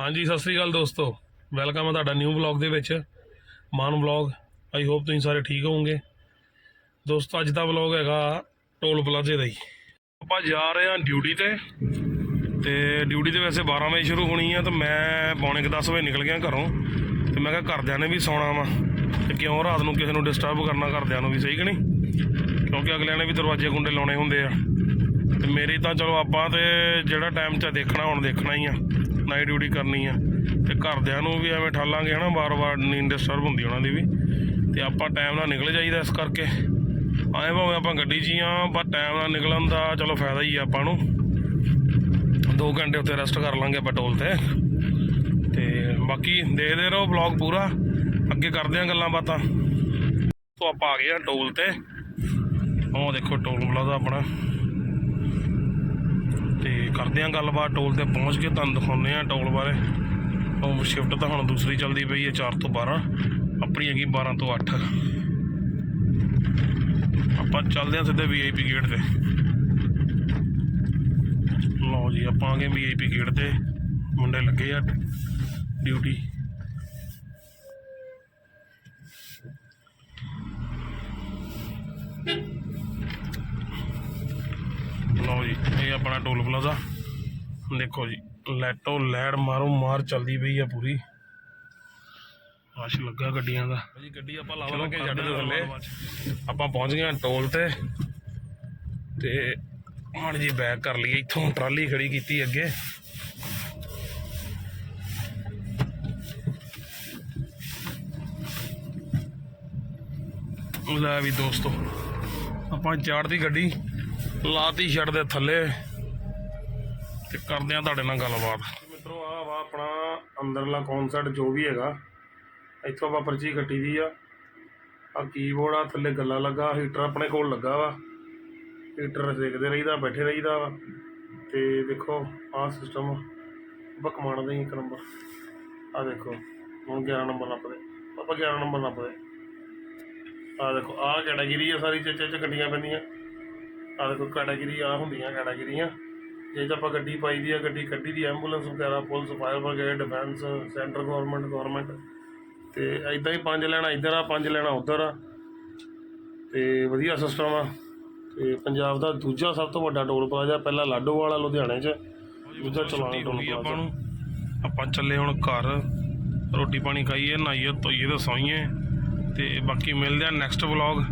ਹਾਂਜੀ, ਸਤਿ ਸ੍ਰੀ ਅਕਾਲ ਦੋਸਤੋ। ਵੈਲਕਮ ਹੈ ਤੁਹਾਡਾ ਨਿਊ ਵਲੌਗ ਦੇ ਵਿੱਚ। ਮਾਨ ਵਲੌਗ ਆਈ ਹੋਪ ਤੁਸੀਂ ਸਾਰੇ ਠੀਕ ਹੋਵੋਗੇ। ਦੋਸਤੋ, ਅੱਜ ਦਾ ਵਲੌਗ ਹੈਗਾ ਟੋਲ ਪਲਾਜ਼ੇ ਦਾ ਹੀ। ਆਪਾਂ ਜਾ ਰਹੇ ਹਾਂ ਡਿਊਟੀ ਤੇ। ਤੇ ਡਿਊਟੀ ਤੇ ਵੈਸੇ 12 ਵਜੇ ਸ਼ੁਰੂ ਹੋਣੀ ਆ, ਤਾਂ ਮੈਂ ਪੌਣੇ ਕੁ 10 ਵਜੇ ਨਿਕਲ ਗਿਆ ਘਰੋਂ। ਤੇ ਮੈਂ ਕਿਹਾ ਘਰਦਿਆਂ ਨੇ ਵੀ ਸੌਣਾ ਵਾ। ਤੇ ਕਿਉਂ ਰਾਤ ਨੂੰ ਕਿਸੇ ਨੂੰ ਡਿਸਟਰਬ ਕਰਨਾ ਘਰਦਿਆਂ ਨੂੰ ਵੀ, ਸਹੀ ਕਿ ਨਹੀਂ? ਕਿਉਂਕਿ ਅਗਲਿਆਂ ਨੇ ਵੀ ਦਰਵਾਜ਼ੇ ਕੁੰਡੇ ਲਾਉਣੇ ਹੁੰਦੇ ਆ। ਤੇ ਮੇਰੀ ਤਾਂ ਚਲੋ ਆਪਾਂ ਤੇ ਜਿਹੜਾ ਟਾਈਮ 'ਚ ਦੇਖਣਾ, ਹੁਣ ਦੇਖਣਾ ਹੀ ਆ। ਨਾਈਟ ਡਿਊਟੀ ਕਰਨੀ ਆ। ਤੇ ਘਰਦਿਆਂ ਨੂੰ ਵੀ ਐਵੇਂ ਠਾਲਾਂਗੇ ਹਨਾ, ਵਾਰ-ਵਾਰ ਨੀਂਦ ਡਿਸਟਰਬ ਹੁੰਦੀ ਉਹਨਾਂ ਦੀ ਵੀ। ਤੇ ਆਪਾਂ ਟਾਈਮ ਨਾਲ ਨਿਕਲ ਜਾਈਦਾ ਇਸ ਕਰਕੇ। ਆਏ ਭਾਵੇਂ ਆਪਾਂ ਗੱਡੀ 'ਚ ਹੀ ਆ, ਪਰ ਟਾਈਮ ਨਾਲ ਨਿਕਲਣ ਦਾ ਚਲੋ ਫਾਇਦਾ ਹੀ ਆ ਆਪਾਂ ਨੂੰ। 2 ਘੰਟੇ ਉੱਤੇ ਰੈਸਟ ਕਰ ਲਾਂਗੇ ਆਪਾਂ ਟੋਲ ਤੇ। ਤੇ ਬਾਕੀ ਦੇਖਦੇ ਰਹੋ ਵਲੌਗ ਪੂਰਾ। ਅੱਗੇ ਕਰਦੇ ਆ ਗੱਲਾਂ ਬਾਤਾਂ। ਤੋਂ ਆਪਾਂ ਆ ਗਏ ਆ ਟੋਲ ਤੇ। ਉਹ ਦੇਖੋ ਟੋਲ ਪਲਾਜ਼ਾ ਆਪਣਾ। ਤੇ ਕਰਦੇ ਆ ਗੱਲਬਾਤ, ਟੋਲ ਤੇ ਪਹੁੰਚ ਕੇ ਤੁਹਾਨੂੰ ਦਿਖਾਉਂਦੇ ਆ ਟੋਲ ਬਾਰੇ। ਉਹ ਸ਼ਿਫਟ ਤਾਂ ਹੁਣ ਦੂਸਰੀ ਚੱਲਦੀ ਪਈ ਹੈ 4 ਤੋਂ 12 ਆਪਣੀ ਹੈਗੀ 12 ਤੋਂ 8 ਆਪਾਂ ਚੱਲਦੇ ਆ ਸਿੱਧੇ ਵੀਆਈਪੀ ਗੇਟ ਤੇ। ਲਓ ਜੀ, ਆਪਾਂ ਆ ਗਏ ਵੀਆਈਪੀ ਗੇਟ ਤੇ। ਮੁੰਡੇ ਲੱਗੇ ਆ ਡਿਊਟੀ ਲਓ ਜੀ ਇਹ ਆਪਣਾ ਟੋਲ ਪਲਾਜ਼ਾ। ਦੇਖੋ ਜੀ ਲੈਟੋ ਲੈੜ ਮਾਰੋ ਮਾਰ ਚੱਲਦੀ ਪਈ ਆ ਪੂਰੀ। ਰਸ਼ ਲੱਗਾ ਗੱਡੀਆਂ ਦਾ। ਜੀ ਗੱਡੀ ਆਪਾਂ ਲਾ ਲਾਂਗੇ ਜੱਡ ਦੇ ਥੱਲੇ। ਆਪਾਂ ਪਹੁੰਚ ਗਏ ਟੋਲ ਤੇ। ਤੇ ਹੁਣ ਜੀ ਬੈਕ ਕਰ ਲਈਏ ਇੱਥੋਂ ਟਰਾਲੀ ਖੜੀ ਕੀਤੀ ਅੱਗੇ। ਲੈ ਵੀ ਦੋਸਤੋ ਆਪਾਂ ਚਾੜਦੀ ਗੱਡੀ। ਲਾਤੀ ਛੱਡ ਦੇ ਥੱਲੇ ਤੇ ਕਰਦੇ ਆ ਤੁਹਾਡੇ ਨਾਲ ਗੱਲਬਾਤ। ਮਿੱਤਰੋ ਆ ਵਾ ਆਪਣਾ ਅੰਦਰਲਾ ਕਨਸਰਟ ਜੋ ਵੀ ਹੈਗਾ, ਇੱਥੋਂ ਆਪਾਂ ਪਰਚੀ ਕੱਟੀ ਦੀ ਆ। ਆ ਕੀਬੋਰਡ ਆ, ਥੱਲੇ ਗੱਲਾ ਲੱਗਾ ਹੀਟਰ ਆਪਣੇ ਕੋਲ ਲੱਗਾ ਵਾ। ਹੀਟਰ ਸੇਕਦੇ ਰਹੀਦਾ, ਬੈਠੇ ਰਹੀਦਾ ਵਾ। ਤੇ ਦੇਖੋ, ਆਹ ਸਿਸਟਮ ਆਪਾਂ ਕਮਾਂਡ ਦੇ ਇੱਕ ਨੰਬਰ ਆ ਦੇਖੋ, ਹੁਣ 11 ਨੰਬਰ ਲੱਭਦੇ। ਆਪਾਂ 11 ਨੰਬਰ ਲੱਭਦੇ। ਆ ਦੇਖੋ, ਆਹ ਕੈਟਾਗਰੀ ਆ ਸਾਰੀ ਚ ਚ ਗੱਡੀਆਂ ਪੈਂਦੀਆਂ। ਆ ਦੇਖੋ ਕੈਟਾਗਰੀ ਆ ਹੁੰਦੀਆਂ ਕੈਟਾਗਰੀਆਂ ਜੇ 'ਚ ਆਪਾਂ ਗੱਡੀ ਪਾਈ ਦੀ ਆ ਗੱਡੀ ਕੱਢੀ ਦੀ ਐਂਬੂਲੈਂਸ ਵਗੈਰਾ police fire brigade defence centre government government ਤੇ ਐਦਾਂ ਹੀ ਪੰਜ ਲੈਣਾ ਇੱਧਰ ਆ ਪੰਜ ਲੈਣਾ ਉੱਧਰ ਆ। ਤੇ ਵਧੀਆ ਸਿਸਟਮ ਆ। ਤੇ ਪੰਜਾਬ ਦਾ ਦੂਜਾ ਸਭ ਤੋਂ ਵੱਡਾ ਟੋਲ ਪਲਾਜ਼ਾ ਪਹਿਲਾ ਲਾਡੋਵਾਲਾ ਲੁਧਿਆਣੇ 'ਚ ਦੂਜਾ ਚਲਾਣਾ ਟੋਲ ਪਲਾਜ਼ਾ। ਨੂੰ। ਆਪਾਂ ਚੱਲੇ ਹੁਣ ਘਰ ਰੋਟੀ ਪਾਣੀ ਖਾਈਏ ਨਹਾਈਏ ਧੋਈਏ ਤੇ ਸੌਈਏ। ਤੇ ਬਾਕੀ ਮਿਲਦੇ ਆ ਨੈਕਸਟ ਵਲੌਗ